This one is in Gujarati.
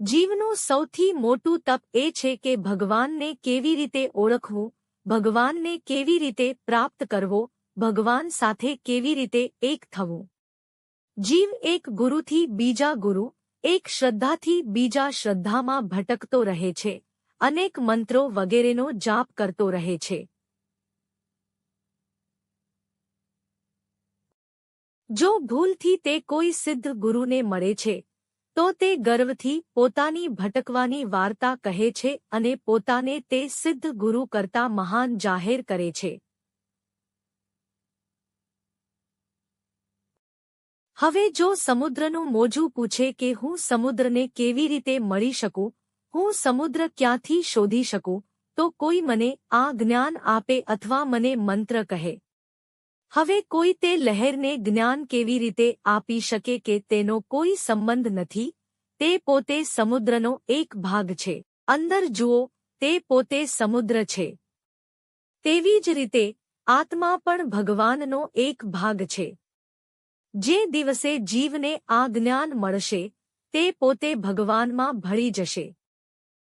જીવનું સૌથી મોટું તપ એ છે કે ભગવાનને કેવી રીતે ઓળખવું, ભગવાનને કેવી રીતે પ્રાપ્ત કરવો, ભગવાન સાથે કેવી રીતે એક થવું. જીવ એક ગુરુથી બીજા ગુરુ, એક શ્રદ્ધાથી બીજા શ્રદ્ધામાં ભટકતો રહે છે, અનેક મંત્રો વગેરેનો જાપ કરતો રહે છે. જો ભૂલથી તે કોઈ સિદ્ધ ગુરુને મળે છે તો તે ગર્વથી પોતાની ભટકવાની વાર્તા કહે છે અને પોતાને તે સિદ્ધ ગુરુ કરતા મહાન જાહેર કરે છે. હવે જો સમુદ્રનું મોજું પૂછે કે હું સમુદ્રને કેવી રીતે મળી શકું, હું સમુદ્ર ક્યાંથી શોધી શકું, તો કોઈ મને આ જ્ઞાન આપે અથવા મને મંત્ર કહે. હવે કોઈ તે લહેરને જ્ઞાન કેવી રીતે આપી શકે કે તેનો કોઈ સંબંધ નથી? તે પોતે સમુદ્રનો એક ભાગ છે. અંદર જુઓ, તે પોતે સમુદ્ર છે. તેવી જ રીતે, આત્મા પણ ભગવાનનો એક ભાગ છે. જે દિવસે જીવને આ જ્ઞાન મળશે, તે પોતે ભગવાનમાં ભળી જશે.